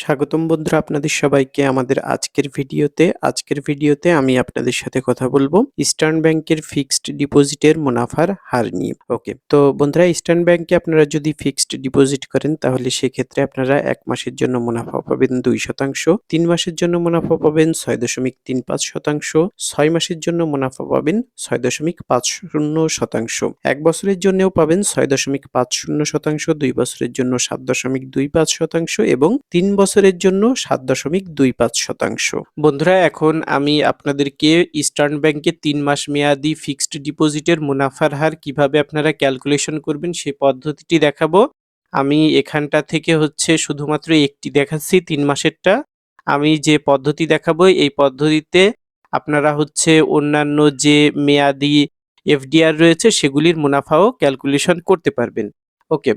স্বাগতম বন্ধুরা আপনাদের সবাইকে আমাদের আজকের ভিডিওতে। আজকের ভিডিওতে আমি আপনাদের সাথে কথা বলব ইস্টার্ন ব্যাংকের ফিক্সড ডিপোজিটের মুনাফার হার নিয়ে। ওকে, তো বন্ধুরা ইস্টার্ন ব্যাংকে আপনারা যদি ফিক্সড ডিপোজিট করেন, তাহলে সেক্ষেত্রে আপনারা এক মাসের জন্য মুনাফা পাবেন দুই শতাংশ, তিন মাসের জন্য মুনাফা পাবেন ছয় দশমিক তিন পাঁচ শতাংশ, ছয় মাসের জন্য মুনাফা পাবেন ছয় দশমিক পাঁচ শূন্য শতাংশ। এক বছরের জন্যও পাবেন ছয় দশমিক পাঁচ শূন্য শতাংশ, দুই বছরের জন্য সাত দশমিক দুই পাঁচ শতাংশ এবং তিন বছরের জন্য সাত দশমিক দুই পাঁচ শতাংশ। বন্ধুরা, এখন আমি আপনাদেরকে ইস্টার্ন ব্যাংকে তিন মাস মেয়াদি ফিক্সড ডিপোজিটের মুনাফার হার কীভাবে আপনারা ক্যালকুলেশন করবেন সেই পদ্ধতিটি দেখাবো। আমি এখানটা থেকে হচ্ছে শুধুমাত্র একটি দেখাচ্ছি তিন মাসেরটা। আমি যে পদ্ধতি দেখাবো, এই পদ্ধতিতে আপনারা হচ্ছে অন্যান্য যে মেয়াদি এফডিআর রয়েছে, সেগুলির মুনাফাও ক্যালকুলেশন করতে পারবেন। ওকে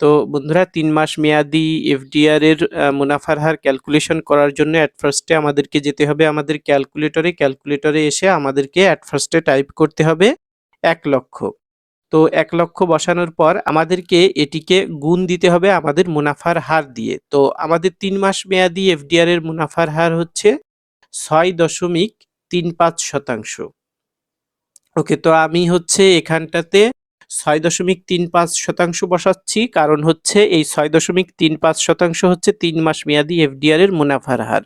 তো বন্ধুরা, তিন মাস মেয়াদি এফডিআর এর মুনাফার হার ক্যালকুলেশন করার জন্য অ্যাট ফার্স্টে আমাদেরকে যেতে হবে আমাদের ক্যালকুলেটরে ক্যালকুলেটরে এসে আমাদেরকে অ্যাট ফার্স্টে টাইপ করতে হবে এক লক্ষ। তো এক লক্ষ বসানোর পর আমাদেরকে এটিকে গুণ দিতে হবে আমাদের মুনাফার হার দিয়ে। তো আমাদের তিন মাস মেয়াদি এফডিআর এর মুনাফার হার হচ্ছে ছয় দশমিক তিন পাঁচ শতাংশ। ওকে তো আমি হচ্ছে এখানটাতে ছয় দশমিক তিন পাঁচ শতাংশ বসাচ্ছি। কারণ হচ্ছে এই ছয় দশমিক তিন পাঁচ শতাংশ হচ্ছে তিন মাস মেয়াদি এফডিআর এর মুনাফার হার।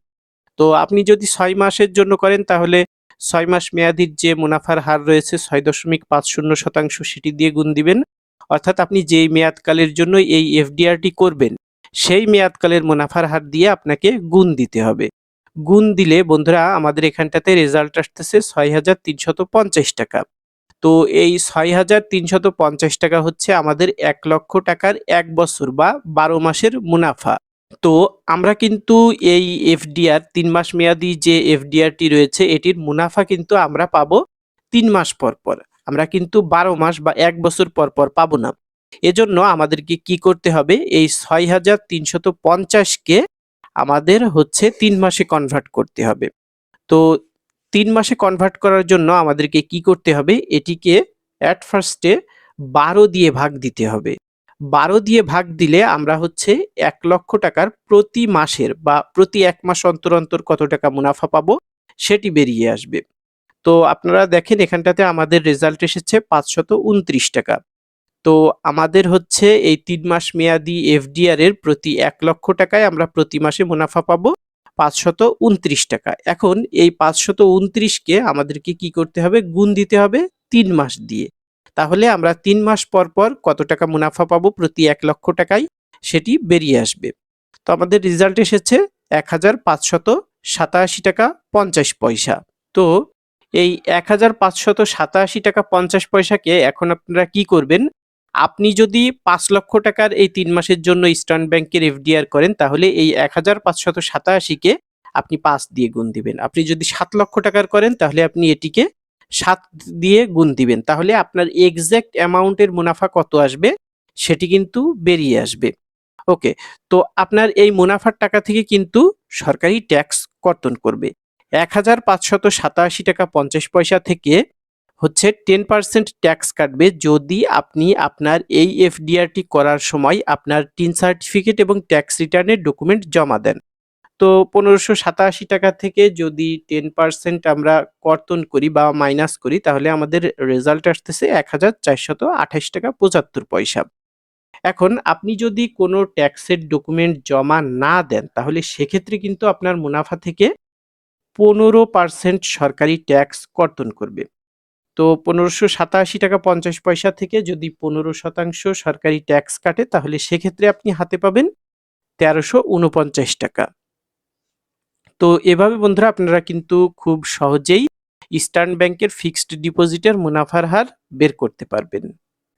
তো আপনি যদি ছয় মাসের জন্য করেন, তাহলে ছয় মাস মেয়াদির যে মুনাফার হার রয়েছে, ছয় দশমিক পাঁচ শূন্য শতাংশ সেটি দিয়ে গুণ দিবেন। অর্থাৎ আপনি যেই মেয়াদকালের জন্য এই এফডিআরটি করবেন, সেই মেয়াদকালের মুনাফার হার দিয়ে আপনাকে গুণ দিতে হবে। গুণ দিলে বন্ধুরা, আমাদের এখানটাতে রেজাল্ট আসতেছে ছয় হাজার তিনশত পঞ্চাশ টাকা। তো এই ছয় হাজার তিনশত পঞ্চাশ টাকা হচ্ছে আমাদের এক লক্ষ টাকার এক বছর বা বারো মাসের মুনাফা। তো আমরা কিন্তু এই এফডিআর, তিন মাস মেয়াদি যে এফডিআরটি রয়েছে, এটির মুনাফা কিন্তু আমরা পাবো তিন মাস পর পর। আমরা কিন্তু বারো মাস বা এক বছর পর পর পাবো না। এজন্য আমাদেরকে কি করতে হবে? এই ছয় হাজার তিনশত পঞ্চাশকে আমাদের হচ্ছে তিন মাসে কনভার্ট করতে হবে। তো তিন মাসে কনভার্ট করার জন্য আমাদেরকে কি করতে হবে? এটিকে অ্যাট ফার্স্টে বারো দিয়ে ভাগ দিতে হবে। বারো দিয়ে ভাগ দিলে আমরা হচ্ছে এক লক্ষ টাকার প্রতি মাসের বা প্রতি এক মাস অন্তর অন্তর কত টাকা মুনাফা পাবো সেটি বেরিয়ে আসবে। তো আপনারা দেখেন এখানটাতে আমাদের রেজাল্ট এসেছে পাঁচশত উনত্রিশ টাকা। তো আমাদের হচ্ছে এই তিন মাস মেয়াদি এফডিআর এর প্রতি এক লক্ষ টাকায় আমরা প্রতি মাসে মুনাফা পাবো। পাঁচশত উনত্রিশ টাকা। এখন এই পাঁচশত উনত্রিশকে আমাদেরকে কি করতে হবে? গুণ দিতে হবে তিন মাস দিয়ে। তাহলে আমরা তিন মাস পর পর কত টাকা মুনাফা পাবো প্রতি এক লক্ষ টাকায়? সেটি বেরিয়ে আসবে। তো আমাদের রেজাল্ট এসেছে এক হাজার পাঁচশত সাতাশি টাকা পঞ্চাশ পয়সা। তো এই এক হাজার পাঁচশত সাতাশি টাকা পঞ্চাশ পয়সাকে এখন আপনারা কি করবেন? আপনি যদি পাঁচ লক্ষ টাকার এই তিন মাসের জন্য ইস্টার্ন ব্যাংকের এফডিআর করেন, তাহলে এই এক হাজার পাঁচশত সাতাশিকে আপনি পাঁচ দিয়ে গুণ দিবেন। আপনি যদি সাত লক্ষ টাকার করেন, তাহলে আপনি এটিকে সাত দিয়ে গুণ দিবেন। তাহলে আপনার এক্স্যাক্ট অ্যামাউন্টের মুনাফা কত আসবে, সেটি কিন্তু বেরিয়ে আসবে। ওকে, তো আপনার এই মুনাফার টাকা থেকে কিন্তু সরকারি ট্যাক্স কর্তন করবে। এক হাজার পাঁচশত সাতাশি টাকা পঞ্চাশ পয়সা থেকে হচ্ছে টেন পার্সেন্ট ট্যাক্স কাটবে যদি আপনি আপনার এই এফডিআরটি করার সময় আপনার টিন সার্টিফিকেট এবং ট্যাক্স রিটার্নের ডকুমেন্ট জমা দেন। তো পনেরোশো সাতাশি টাকা থেকে যদি টেন পার্সেন্ট আমরা কর্তন করি বা মাইনাস করি, তাহলে আমাদের রেজাল্ট আসতেছে এক হাজার চারশত আঠাশ টাকা পঁচাত্তর পয়সা। এখন আপনি যদি কোনো ট্যাক্সের ডকুমেন্ট জমা না দেন, তাহলে সেক্ষেত্রে কিন্তু আপনার মুনাফা থেকে পনেরো পার্সেন্ট সরকারি ট্যাক্স কর্তন করবে। তো পনেরোশো সাতাশি টাকা পঞ্চাশ পয়সা থেকে যদি পনেরো শতাংশ সরকারি ট্যাক্স কাটে, তাহলে সেক্ষেত্রে আপনি হাতে পাবেন তেরোশো উনপঞ্চাশ টাকা। তো এভাবে বন্ধুরা আপনারা কিন্তু খুব সহজেই ইস্টার্ন ব্যাংকের ফিক্সড ডিপোজিটের মুনাফার হার বের করতে পারবেন।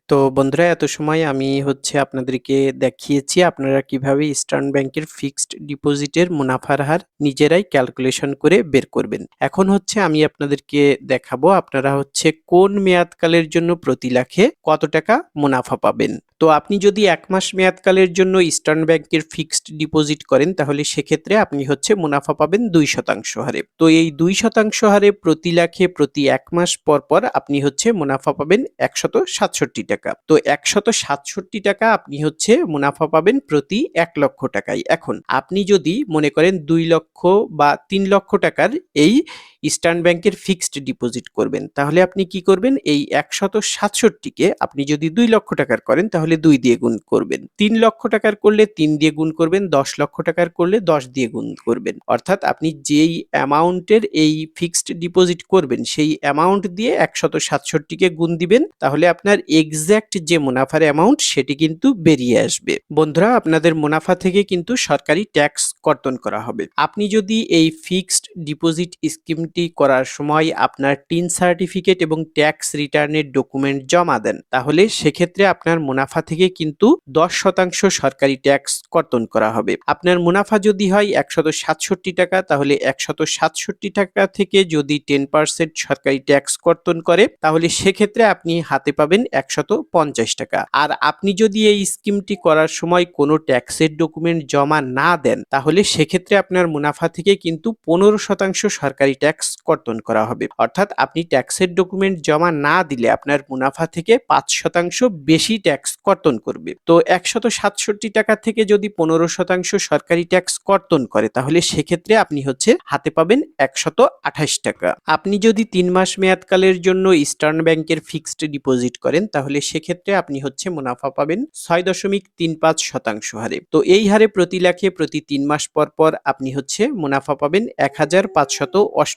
তো বন্ধুরা, এত সময় আমি হচ্ছে আপনাদেরকে দেখিয়েছি আপনারা কীভাবে ইস্টার্ন ব্যাংকের ফিক্সড ডিপোজিটের মুনাফার হার নিজেরাই ক্যালকুলেশন করে বের করবেন। এখন হচ্ছে আমি আপনাদেরকে দেখাবো আপনারা হচ্ছে কোন মেয়াদকালের জন্য প্রতি লাখে কত টাকা মুনাফা পাবেন। তো আপনি যদি এক মাস মেয়াদকালের জন্য ইস্টার্ন ব্যাংকের ফিক্সড ডিপোজিট করেন, তাহলে সেক্ষেত্রে আপনি হচ্ছে মুনাফা পাবেন দুই শতাংশ হারে। তো এই দুই শতাংশ হারে প্রতি লাখে প্রতি এক মাস পর পর আপনি হচ্ছে মুনাফা পাবেন একশত সাতষট্টি টাকা। টাকা। তো একশত সাতষট্টি টাকা আপনি হচ্ছে মুনাফা পাবেন প্রতি এক লক্ষ টাকায়। এখন আপনি যদি মনে করেন দুই লক্ষ বা তিন লক্ষ টাকার এই ইস্টার্ন ব্যাংকের ফিক্সড ডিপোজিট করবেন। তাহলে আপনি কি করবেন? এই একশত সাতষট্টিকে আপনি যদি দুই লক্ষ টাকার করেন, তাহলে দুই দিয়ে গুণ করবেন। তিন লক্ষ টাকার করলে তিন দিয়ে গুণ করবেন, দশ লক্ষ টাকার করলে দশ দিয়ে গুণ করবেন। অর্থাৎ আপনি যেই অ্যামাউন্টের এই ফিক্সড ডিপোজিট করবেন, সেই অ্যামাউন্ট দিয়ে একশত সাতষট্টিকে গুণ দিবেন, তাহলে আপনার এক্স্যাক্ট যে মুনাফার অ্যামাউন্ট, সেটি কিন্তু বেরিয়ে আসবে। বন্ধুরা, আপনাদের মুনাফা থেকে কিন্তু সরকারি ট্যাক্স কর্তন করা হবে। আপনি যদি এই ফিক্সড ডিপোজিট স্কিমটি করার সময় আপনার টিন সার্টিফিকেট এবং ট্যাক্স রিটার্নের ডকুমেন্ট জমা দেন। তাহলে সেক্ষেত্রে আপনার মুনাফা থেকে কিন্তু দশ শতাংশ সরকারি ট্যাক্স কর্তন করা হবে। আপনার মুনাফা যদি হয় একশত সাতষট্টি টাকা, তাহলে একশত সাতষট্টি টাকা থেকে যদি টেন পার্সেন্ট সরকারি ট্যাক্স কর্তন করে, তাহলে সেক্ষেত্রে আপনি হাতে পাবেন একশত পঞ্চাশ টাকা। আর আপনি যদি এই স্কিমটি করার সময় কোনো ট্যাক্সের ডকুমেন্ট জমা না দেন, তাহলে সেক্ষেত্রে আপনার মুনাফা থেকে কিন্তু পনেরো শতাংশ সরকারি ট্যাক্স কর্তন করা হবে। অর্থাৎ আপনি ট্যাক্সের ডকুমেন্ট জমা না দিলে আপনার মুনাফা থেকে পাঁচ শতাংশ বেশি ট্যাক্স কর্তন করবে। তো একশত সাতষট্টি টাকা থেকে যদি পনেরো শতাংশ সরকারি ট্যাক্স কর্তন করে, তাহলে সেক্ষেত্রে আপনি হচ্ছে হাতে পাবেন একশত আঠাশ টাকা। আপনি যদি তিন মাস মেয়াদকালের জন্য ইস্টার্ন ব্যাংকের ফিক্সড ডিপোজিট করেন, তাহলে সেক্ষেত্রে আপনি হচ্ছে মুনাফা পাবেন ছয় দশমিক তিন পাঁচ শতাংশ হারে। তো এই হারে প্রতি লাখে প্রতি তিন মাস পর পর আপনি হচ্ছে মুনাফা পাবেন এক হাজার পাঁচশত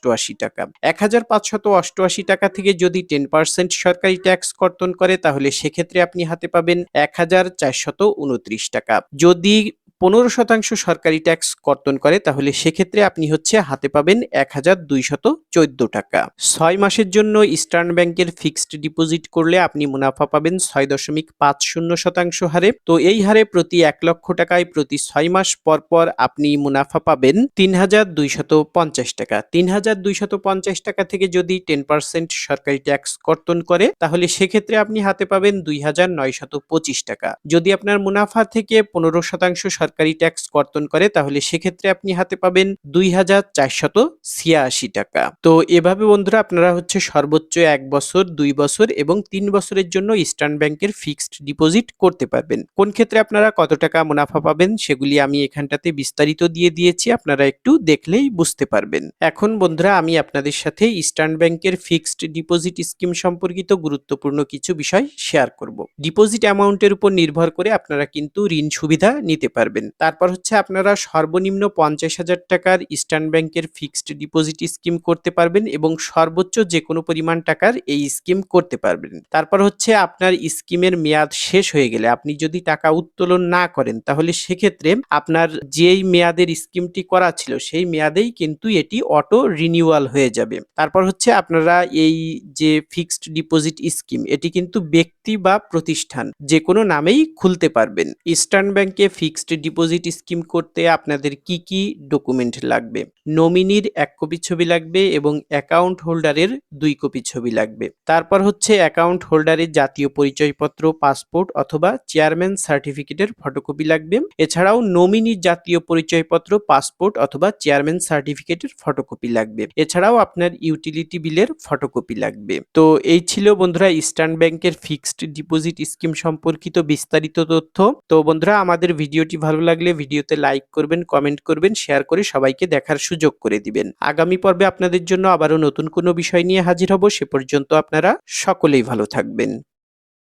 অষ্টআশি টাকা। এক হাজার পাঁচশত অষ্টআশি টাকা থেকে যদি টেন পার্সেন্ট সরকারি ট্যাক্স কর্তন করে, তাহলে সেক্ষেত্রে আপনি হাতে পাবেন এক হাজার চারশত উনত্রিশ টাকা। যদি পনেরো শতাংশ সরকারি ট্যাক্স কর্তন করে, তাহলে সেক্ষেত্রে আপনি হচ্ছে হাতে পাবেন এক হাজার দুইশত চোদ্দ টাকা। ছয় মাসের জন্য ইস্টার্ন ব্যাংকের ফিক্সড ডিপোজিট করলে আপনি মুনাফা পাবেন ছয় দশমিক পাঁচ শূন্য শতাংশ হারে। তো এই হারে প্রতি এক লক্ষ টাকায় প্রতি ছয় মাস পর পর আপনি মুনাফা পাবেন তিন হাজার দুইশত পঞ্চাশ টাকা। তিন হাজার দুইশত পঞ্চাশ টাকা থেকে যদি টেন পার্সেন্ট সরকারি ট্যাক্স কর্তন করে, তাহলে সেক্ষেত্রে আপনি হাতে পাবেন দুই হাজার নয়শত পঁচিশ টাকা। যদি আপনার মুনাফা থেকে পনেরো শতাংশ সরকারি ট্যাক্স কর্তন করে, তাহলে সেক্ষেত্রে আপনি হাতে পাবেন দুই হাজার চারশত ছিয়াশি টাকা। তো এভাবে বন্ধুরা আপনারা হচ্ছে সর্বোচ্চ এক বছর, দুই বছর এবং তিন বছরের জন্য ইস্টার্ন ব্যাংকের ফিক্সড ডিপোজিট করতে পারবেন। কোন ক্ষেত্রে আপনারা কত টাকা মুনাফা পাবেন সেগুলি আমি এখানটাতে বিস্তারিত দিয়ে দিয়েছি, আপনারা একটু দেখলেই বুঝতে পারবেন। এখন বন্ধুরা আমি আপনাদের সাথে ইস্টার্ন ব্যাংকের ফিক্সড ডিপোজিট স্কিম সম্পর্কিত গুরুত্বপূর্ণ কিছু বিষয় শেয়ার করব। ডিপোজিট অ্যামাউন্টের উপর নির্ভর করে আপনারা কিন্তু ঋণ সুবিধা নিতে পারবেন। তারপর হচ্ছে আপনারা সর্বনিম্ন পঞ্চাশ হাজার টাকার ইস্টার্ন ব্যাংকের ফিক্সড ডিপোজিট স্কিম করতে পারবেন এবং সর্বোচ্চ যে কোনো পরিমাণ টাকার এই স্কিম করতে পারবেন। তারপর হচ্ছে আপনার স্কিমের মেয়াদ শেষ হয়ে গেলে আপনি যদি টাকা উত্তোলন না করেন, তাহলে সেক্ষেত্রে আপনার যেই মেয়াদের স্কিমটি করা ছিল, সেই মেয়াদেই কিন্তু এটি অটো রিনিউয়াল হয়ে যাবে। তারপর হচ্ছে আপনারা এই যে ফিক্সড ডিপোজিট স্কিম, এটি কিন্তু ব্যক্তি বা প্রতিষ্ঠান যে কোনো নামেই খুলতে পারবেন। ইস্টার্ন ব্যাংকে ফিক্সড ডিপোজিট স্কিম করতে আপনাদের কি কি ডকুমেন্ট লাগবে? নমিনির এক কপি ছবি লাগবে এবং অ্যাকাউন্ট হোল্ডারের দুই কপি ছবি লাগবে। তারপর হচ্ছে অ্যাকাউন্ট হোল্ডারের জাতীয় পরিচয়পত্র, পাসপোর্ট অথবা চেয়ারম্যান সার্টিফিকেটের ফটোকপি লাগবে। এছাড়াও নমিনির জাতীয় পরিচয়পত্র, পাসপোর্ট অথবা চেয়ারম্যান সার্টিফিকেটের ফটোকপি লাগবে। এছাড়াও আপনার ইউটিলিটি বিলের ফটোকপি লাগবে। তো এই ছিল বন্ধুরা ইস্টার্ন ব্যাংকের ফিক্সড ডিপোজিট স্কিম সম্পর্কিত বিস্তারিত তথ্য। তো বন্ধুরা, আমাদের ভিডিওটি ভালো লাগলে ভিডিওতে লাইক করবেন কমেন্ট করবেন শেয়ার করে সবাইকে দেখার সুযোগ করে দিবেন। আগামী পর্বে আপনাদের জন্য আবারও নতুন কোনো বিষয় নিয়ে হাজির হব, সে পর্যন্ত আপনারা সকলেই ভালো থাকবেন।